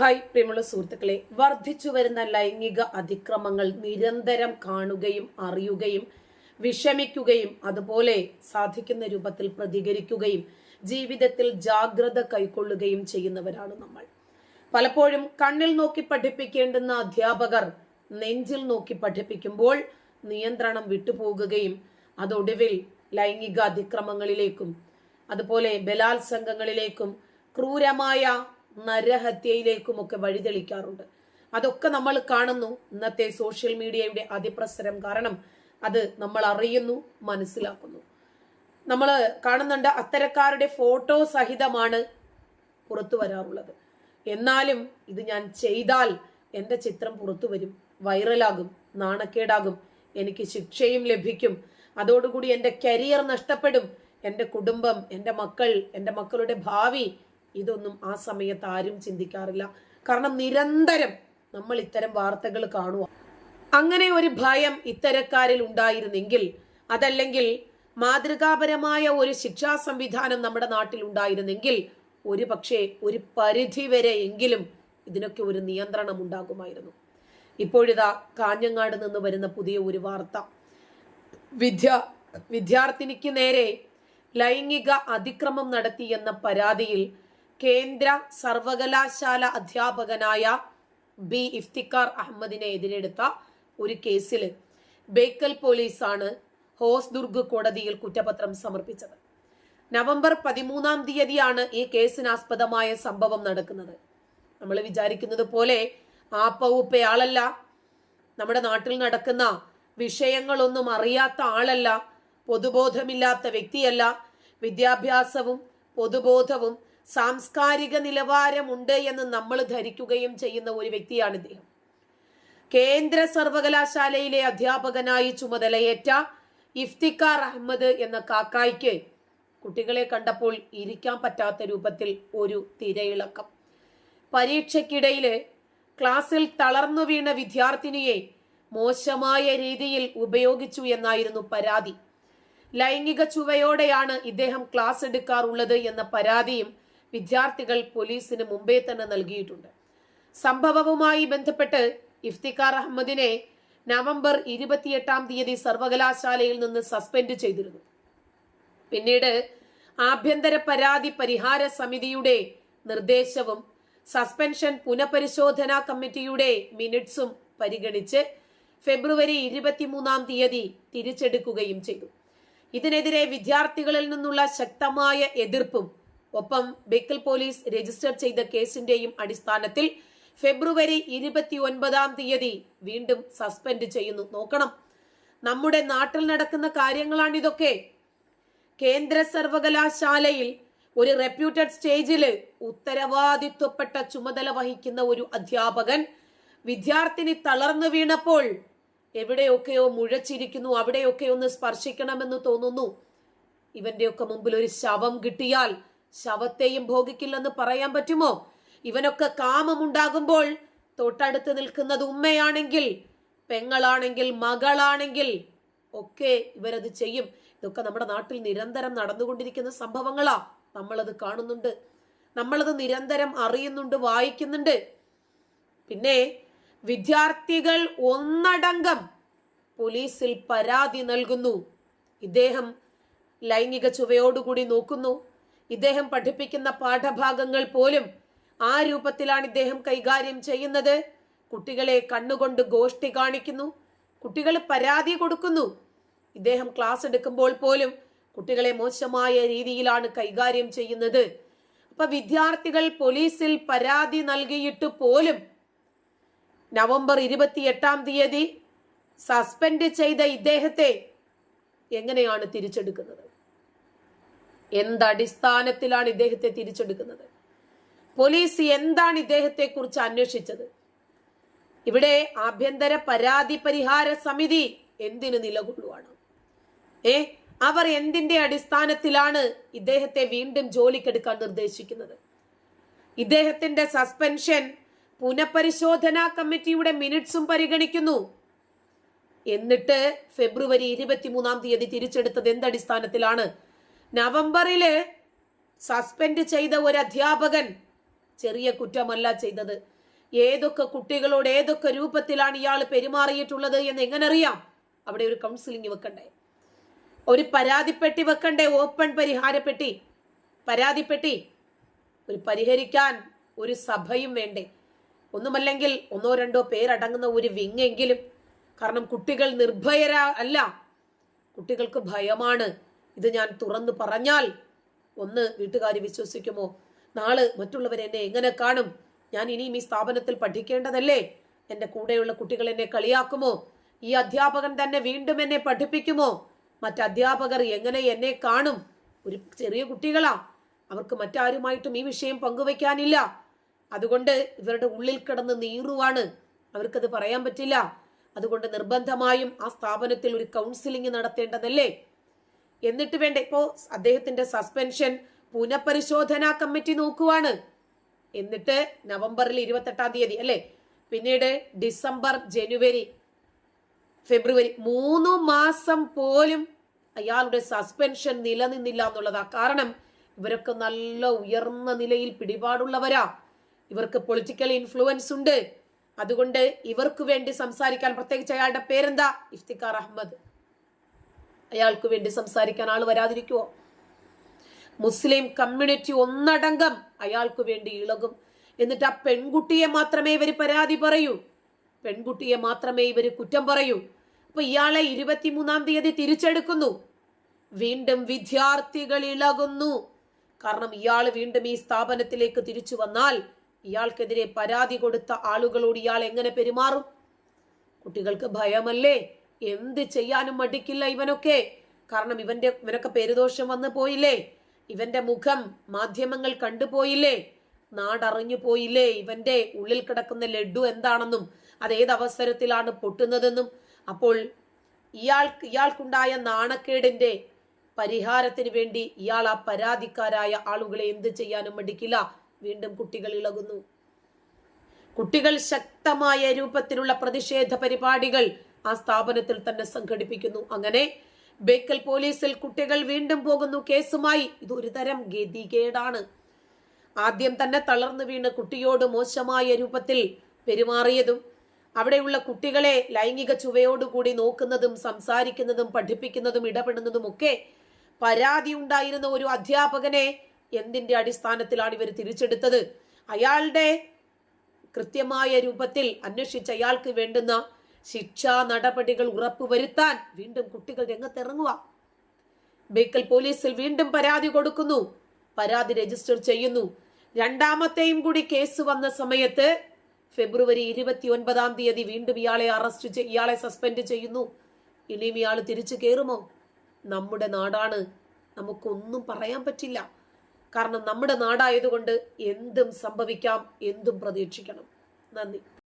Hi പ്രിയമുള്ള സുഹൃത്തുക്കളെ. വർദ്ധിച്ചു വരുന്ന ലൈംഗിക അതിക്രമങ്ങൾ നിരന്തരം കാണുകയും അറിയുകയും വിഷമിക്കുകയും അതുപോലെ സാധിക്കുന്ന രൂപത്തിൽ പ്രതികരിക്കുകയും ജീവിതത്തിൽ ജാഗ്രത കൈക്കൊള്ളുകയും ചെയ്യുന്നവരാണ് നമ്മൾ. പലപ്പോഴും കണ്ണിൽ നോക്കി പഠിപ്പിക്കേണ്ടുന്ന അധ്യാപകർ നെഞ്ചിൽ നോക്കി പഠിപ്പിക്കുമ്പോൾ നിയന്ത്രണം വിട്ടുപോകുകയും അതൊടുവിൽ ലൈംഗിക അതിക്രമങ്ങളിലേക്കും അതുപോലെ ബലാത്സംഗങ്ങളിലേക്കും ക്രൂരമായ നരഹത്യയിലേക്കുമൊക്കെ വഴിതെളിക്കാറുണ്ട്. അതൊക്കെ നമ്മൾ കാണുന്നു ഇന്നത്തെ സോഷ്യൽ മീഡിയയുടെ അതിപ്രസരം കാരണം അത് നമ്മൾ അറിയുന്നു മനസ്സിലാക്കുന്നു. നമ്മൾ കാണുന്നുണ്ട് അത്തരക്കാരുടെ ഫോട്ടോ സഹിതമാണ് പുറത്തു വരാറുള്ളത്. എന്നാലും ഇത് ഞാൻ ചെയ്താൽ എന്റെ ചിത്രം പുറത്തു വരും വൈറലാകും നാണക്കേടാകും എനിക്ക് ശിക്ഷയും ലഭിക്കും. അതോടുകൂടി എന്റെ കരിയർ നഷ്ടപ്പെടും. എന്റെ കുടുംബം എന്റെ മക്കൾ എന്റെ മക്കളുടെ ഭാവി ഇതൊന്നും ആ സമയത്ത് ആരും ചിന്തിക്കാറില്ല. കാരണം നിരന്തരം നമ്മൾ ഇത്തരം വാർത്തകൾ കാണുക. അങ്ങനെ ഒരു ഭയം ഇത്തരക്കാരിൽ ഉണ്ടായിരുന്നെങ്കിൽ അതല്ലെങ്കിൽ മാതൃകാപരമായ ഒരു ശിക്ഷാ സംവിധാനം നമ്മുടെ നാട്ടിൽ ഉണ്ടായിരുന്നെങ്കിൽ ഒരു പക്ഷേ ഒരു പരിധി വരെ എങ്കിലും ഇതിനൊക്കെ ഒരു നിയന്ത്രണം ഉണ്ടാകുമായിരുന്നു. ഇപ്പോഴിതാ കാഞ്ഞങ്ങാട് നിന്ന് വരുന്ന പുതിയ ഒരു വാർത്ത. വിദ്യ വിദ്യാർത്ഥിനിക്ക് നേരെ ലൈംഗിക അതിക്രമം നടത്തിയെന്ന പരാതിയിൽ കേന്ദ്ര സർവകലാശാല അധ്യാപകനായ ബി ഇഫ്തിക്കാർ അഹമ്മദിനെ എതിരെടുത്ത ഒരു കേസിൽ ബേക്കൽ പോലീസാണ് ഹോസ്ദുർഗ് കോടതിയിൽ കുറ്റപത്രം സമർപ്പിച്ചത്. നവംബർ പതിമൂന്നാം തീയതിയാണ് ഈ കേസിനാസ്പദമായ സംഭവം നടക്കുന്നത്. നമ്മൾ വിചാരിക്കുന്നത് പോലെ ആപ്പവുപ്പയാളല്ല നമ്മുടെ നാട്ടിൽ നടക്കുന്ന വിഷയങ്ങളൊന്നും അറിയാത്ത ആളല്ല പൊതുബോധമില്ലാത്ത വ്യക്തിയല്ല വിദ്യാഭ്യാസവും പൊതുബോധവും സാംസ്കാരിക നിലവാരമുണ്ട് എന്ന് നമ്മൾ ധരിക്കുകയും ചെയ്യുന്ന ഒരു വ്യക്തിയാണ് ഇദ്ദേഹം. കേന്ദ്ര സർവകലാശാലയിലെ അധ്യാപകനായി ചുമതലയേറ്റ ഇഫ്തിക്കാർ അഹമ്മദ് എന്ന കാക്കായ്ക്ക് കുട്ടികളെ കണ്ടപ്പോൾ ഇരിക്കാൻ പറ്റാത്ത രൂപത്തിൽ ഒരു തിരയിളക്കം. പരീക്ഷയ്ക്കിടയിൽ ക്ലാസ്സിൽ തളർന്നു വീണ വിദ്യാർത്ഥിനിയെ മോശമായ രീതിയിൽ ഉപയോഗിച്ചു എന്നായിരുന്നു പരാതി. ലൈംഗിക ചുവയോടെയാണ് ഇദ്ദേഹം ക്ലാസ് എടുക്കാറുള്ളത് എന്ന പരാതിയും വിദ്യാർത്ഥികൾ പോലീസിന് മുമ്പേ തന്നെ നൽകിയിട്ടുണ്ട്. സംഭവവുമായി ബന്ധപ്പെട്ട് ഇഫ്തിഖാർ അഹമ്മദിനെ നവംബർ ഇരുപത്തിയെട്ടാം തീയതി സർവകലാശാലയിൽ നിന്ന് സസ്പെൻഡ് ചെയ്തിരുന്നു. പിന്നീട് ആഭ്യന്തര പരാതി പരിഹാര സമിതിയുടെ നിർദ്ദേശവും സസ്പെൻഷൻ പുനഃപരിശോധനാ കമ്മിറ്റിയുടെ മിനിറ്റ്സും പരിഗണിച്ച് ഫെബ്രുവരി ഇരുപത്തിമൂന്നാം തീയതി തിരിച്ചെടുക്കുകയും ചെയ്തു. ഇതിനെതിരെ വിദ്യാർത്ഥികളിൽ നിന്നുള്ള ശക്തമായ എതിർപ്പും ഒപ്പം ബേക്കൽ പോലീസ് രജിസ്റ്റർ ചെയ്ത കേസിന്റെയും അടിസ്ഥാനത്തിൽ ഫെബ്രുവരി ഇരുപത്തി ഒൻപതാം തീയതി വീണ്ടും സസ്പെൻഡ് ചെയ്യുന്നു. നോക്കണം. നമ്മുടെ നാട്ടിൽ നടക്കുന്ന കാര്യങ്ങളാണിതൊക്കെ. കേന്ദ്ര സർവകലാശാലയിൽ ഒരു റെപ്യൂട്ടഡ് സ്റ്റേജിൽ ഉത്തരവാദിത്വപ്പെട്ട ചുമതല വഹിക്കുന്ന ഒരു അധ്യാപകൻ വിദ്യാർത്ഥിനി തളർന്നു വീണപ്പോൾ എവിടെയൊക്കെയോ മുഴച്ചിരിക്കുന്നു അവിടെയൊക്കെ ഒന്ന് സ്പർശിക്കണമെന്ന് തോന്നുന്നു. ഇവന്റെയൊക്കെ മുമ്പിൽ ഒരു ശവം കിട്ടിയാൽ ശവത്തെയും ഭോഗിക്കില്ലെന്ന് പറയാൻ പറ്റുമോ? ഇവനൊക്കെ കാമമുണ്ടാകുമ്പോൾ തൊട്ടടുത്ത് നിൽക്കുന്നത് ഉമ്മയാണെങ്കിൽ പെങ്ങളാണെങ്കിൽ മകളാണെങ്കിൽ ഒക്കെ ഇവരത് ചെയ്യും. ഇതൊക്കെ നമ്മുടെ നാട്ടിൽ നിരന്തരം നടന്നുകൊണ്ടിരിക്കുന്ന സംഭവങ്ങളാ. നമ്മളത് കാണുന്നുണ്ട്. നമ്മളത് നിരന്തരം അറിയുന്നുണ്ട് വായിക്കുന്നുണ്ട്. പിന്നെ വിദ്യാർത്ഥികൾ ഒന്നടങ്കം പോലീസിൽ പരാതി നൽകുന്നു. ഇദ്ദേഹം ലൈംഗിക ചുവയോടുകൂടി നോക്കുന്നു. ഇദ്ദേഹം പഠിപ്പിക്കുന്ന പാഠഭാഗങ്ങൾ പോലും ആ രൂപത്തിലാണ് ഇദ്ദേഹം കൈകാര്യം ചെയ്യുന്നത്. കുട്ടികളെ കണ്ണുകൊണ്ട് ഗോഷ്ടി കാണിക്കുന്നു. കുട്ടികൾ പരാതി കൊടുക്കുന്നു. ഇദ്ദേഹം ക്ലാസ് എടുക്കുമ്പോൾ പോലും കുട്ടികളെ മോശമായ രീതിയിലാണ് കൈകാര്യം ചെയ്യുന്നത്. അപ്പൊ വിദ്യാർത്ഥികൾ പോലീസിൽ പരാതി നൽകിയിട്ട് പോലും നവംബർ ഇരുപത്തിയെട്ടാം തീയതി സസ്പെൻഡ് ചെയ്ത ഇദ്ദേഹത്തെ എങ്ങനെയാണ് തിരിച്ചെടുക്കുന്നത്? എന്തടിസ്ഥാനത്തിലാണ് ഇദ്ദേഹത്തെ തിരിച്ചെടുക്കുന്നത്? പോലീസ് എന്താണ് ഇദ്ദേഹത്തെ കുറിച്ച് അന്വേഷിച്ചത്? ഇവിടെ ആഭ്യന്തര പരാതി പരിഹാര സമിതി എന്തിനു നിലകൊള്ളുവാണ്? ഏ അവർ എന്തിന്റെ അടിസ്ഥാനത്തിലാണ് ഇദ്ദേഹത്തെ വീണ്ടും ജോലിക്കെടുക്കാൻ നിർദ്ദേശിക്കുന്നത്? ഇദ്ദേഹത്തിന്റെ സസ്പെൻഷൻ പുനഃപരിശോധനാ കമ്മിറ്റിയുടെ മിനിറ്റ്സും പരിഗണിക്കുന്നു. എന്നിട്ട് ഫെബ്രുവരി ഇരുപത്തിമൂന്നാം തീയതി തിരിച്ചെടുത്തത് എന്തടിസ്ഥാനത്തിലാണ്? നവംബറിൽ സസ്പെൻഡ് ചെയ്ത ഒരു അധ്യാപകൻ ചെറിയ കുറ്റമല്ല ചെയ്തത്. ഏതൊക്കെ കുട്ടികളോട് ഏതൊക്കെ രൂപത്തിലാണ് ഇയാൾ പെരുമാറിയിട്ടുള്ളത് എന്ന് എങ്ങനെ അറിയാം അവിടെ ഒരു കൗൺസിലിംഗ് വെക്കണ്ടേ? ഒരു പരാതിപ്പെട്ടി വെക്കണ്ടേ? ഓപ്പൺ പരിഹാരപ്പെട്ടി. പരാതിപ്പെട്ടി. ഒരു പരിഹരിക്കാൻ ഒരു സഭയും വേണ്ടേ? ഒന്നുമല്ലെങ്കിൽ ഒന്നോ രണ്ടോ പേരടങ്ങുന്ന ഒരു വിങ്ങെങ്കിലും കാരണം കുട്ടികൾ നിർഭയരാ അല്ല കുട്ടികൾക്ക് ഭയമാണ്. ഇത് ഞാൻ തുറന്നു പറഞ്ഞാൽ ഒന്ന് വീട്ടുകാർ വിശ്വസിക്കുമോ? നാളെ മറ്റുള്ളവർ എന്നെ എങ്ങനെ കാണും? ഞാൻ ഇനിയും ഈ സ്ഥാപനത്തിൽ പഠിക്കേണ്ടതല്ലേ? എന്റെ കൂടെയുള്ള കുട്ടികൾ എന്നെ കളിയാക്കുമോ? ഈ അധ്യാപകൻ തന്നെ വീണ്ടും എന്നെ പഠിപ്പിക്കുമോ? മറ്റധ്യാപകർ എങ്ങനെ എന്നെ കാണും? ഒരു ചെറിയ കുട്ടികളാ. അവർക്ക് മറ്റാരുമായിട്ടും ഈ വിഷയം പങ്കുവെക്കാനില്ല അതുകൊണ്ട് ഇവരുടെ ഉള്ളിൽ കിടന്ന് നീറുവാണ്. അവർക്കത് പറയാൻ പറ്റില്ല. അതുകൊണ്ട് നിർബന്ധമായും ആ സ്ഥാപനത്തിൽ ഒരു കൗൺസിലിംഗ് നടത്തേണ്ടതല്ലേ? എന്നിട്ട് വേണ്ട? ഇപ്പോ അദ്ദേഹത്തിന്റെ സസ്പെൻഷൻ പുനഃപരിശോധനാ കമ്മിറ്റി നോക്കുവാണ്. എന്നിട്ട് നവംബറിൽ ഇരുപത്തെട്ടാം തീയതി അല്ലേ? പിന്നീട് ഡിസംബർ ജനുവരി ഫെബ്രുവരി മൂന്ന് മാസം പോലും അയാളുടെ സസ്പെൻഷൻ നിലനിന്നില്ല എന്നുള്ളതാ കാരണം. ഇവരൊക്കെ നല്ല ഉയർന്ന നിലയിൽ പിടിപാടുള്ളവരാ. ഇവർക്ക് പൊളിറ്റിക്കൽ ഇൻഫ്ലുവൻസ് ഉണ്ട്. അതുകൊണ്ട് ഇവർക്ക് വേണ്ടി സംസാരിക്കാൻ പ്രത്യേകിച്ച് അയാളുടെ പേരെന്താ? ഇഫ്തിഖാർ അഹമ്മദ്. അയാൾക്ക് വേണ്ടി സംസാരിക്കാൻ ആൾ വരാതിരിക്കുവോ? മുസ്ലിം കമ്മ്യൂണിറ്റി ഒന്നടങ്കം അയാൾക്ക് വേണ്ടി ഇളകും. എന്നിട്ട് ആ പെൺകുട്ടിയെ മാത്രമേ ഇവർ പരാതി പറയൂ. പെൺകുട്ടിയെ മാത്രമേ ഇവർ കുറ്റം പറയൂ. അപ്പൊ ഇയാളെ ഇരുപത്തിമൂന്നാം തീയതി തിരിച്ചെടുക്കുന്നു. വീണ്ടും വിദ്യാർത്ഥികൾ ഇളകുന്നു. കാരണം ഇയാൾ വീണ്ടും ഈ സ്ഥാപനത്തിലേക്ക് തിരിച്ചു വന്നാൽ ഇയാൾക്കെതിരെ പരാതി കൊടുത്ത ആളുകളോട് ഇയാൾ എങ്ങനെ പെരുമാറും? കുട്ടികൾക്ക് ഭയമല്ലേ? എന്ത് ചെയ്യാനും മടിക്കില്ല ഇവനൊക്കെ. കാരണം ഇവന്റെ ഇവനൊക്കെ പേരുദോഷം വന്നു പോയില്ലേ? ഇവന്റെ മുഖം മാധ്യമങ്ങൾ കണ്ടുപോയില്ലേ നാടറിഞ്ഞു പോയില്ലേ? ഇവന്റെ ഉള്ളിൽ കിടക്കുന്ന ലഡു എന്താണെന്നും അത് ഏത് അവസരത്തിലാണ് പൊട്ടുന്നതെന്നും. അപ്പോൾ ഇയാൾ ഇയാൾക്കുണ്ടായ നാണക്കേടിന്റെ പരിഹാരത്തിന് വേണ്ടി ഇയാൾ ആ പരാതിക്കാരായ ആളുകളെ എന്ത് ചെയ്യാനും മടിക്കില്ല. വീണ്ടും കുട്ടികൾ ഇളകുന്നു. കുട്ടികൾ ശക്തമായ രൂപത്തിലുള്ള പ്രതിഷേധ പരിപാടികൾ ആ സ്ഥാപനത്തിൽ തന്നെ സംഘടിപ്പിക്കുന്നു. അങ്ങനെ ബേക്കൽ പോലീസിൽ കുട്ടികൾ വീണ്ടും പോകുന്നു. കേസുമായി ഇത് തരം ഗതികേടാണ്. ആദ്യം തന്നെ തളർന്നു വീണ് കുട്ടിയോട് മോശമായ രൂപത്തിൽ പെരുമാറിയതും അവിടെയുള്ള കുട്ടികളെ ലൈംഗിക ചുവയോടുകൂടി നോക്കുന്നതും സംസാരിക്കുന്നതും പഠിപ്പിക്കുന്നതും ഇടപെടുന്നതും ഒക്കെ പരാതി ഉണ്ടായിരുന്ന ഒരു അധ്യാപകനെ എന്തിന്റെ അടിസ്ഥാനത്തിലാണ് ഇവർ തിരിച്ചെടുത്തത്? അയാളുടെ കൃത്യമായ രൂപത്തിൽ അന്വേഷിച്ച് അയാൾക്ക് വേണ്ടുന്ന ശിക്ഷാ നടപടികൾ ഉറപ്പുവരുത്താൻ വീണ്ടും കുട്ടികൾ രംഗത്തിറങ്ങുക. ബേക്കൽ പോലീസിൽ വീണ്ടും പരാതി കൊടുക്കുന്നു. പരാതി രജിസ്റ്റർ ചെയ്യുന്നു. രണ്ടാമത്തെയും കൂടി കേസ് വന്ന സമയത്ത് ഫെബ്രുവരി ഇരുപത്തി ഒൻപതാം തീയതി വീണ്ടും ഇയാളെ അറസ്റ്റ് ഇയാളെ സസ്പെൻഡ് ചെയ്യുന്നു. ഇനിയും ഇയാൾ തിരിച്ചു കയറുമോ നമ്മുടെ നാടാണ്. നമുക്കൊന്നും പറയാൻ പറ്റില്ല. കാരണം നമ്മുടെ നാടായതുകൊണ്ട് എന്തും സംഭവിക്കാം എന്തും പ്രതീക്ഷിക്കണം. നന്ദി.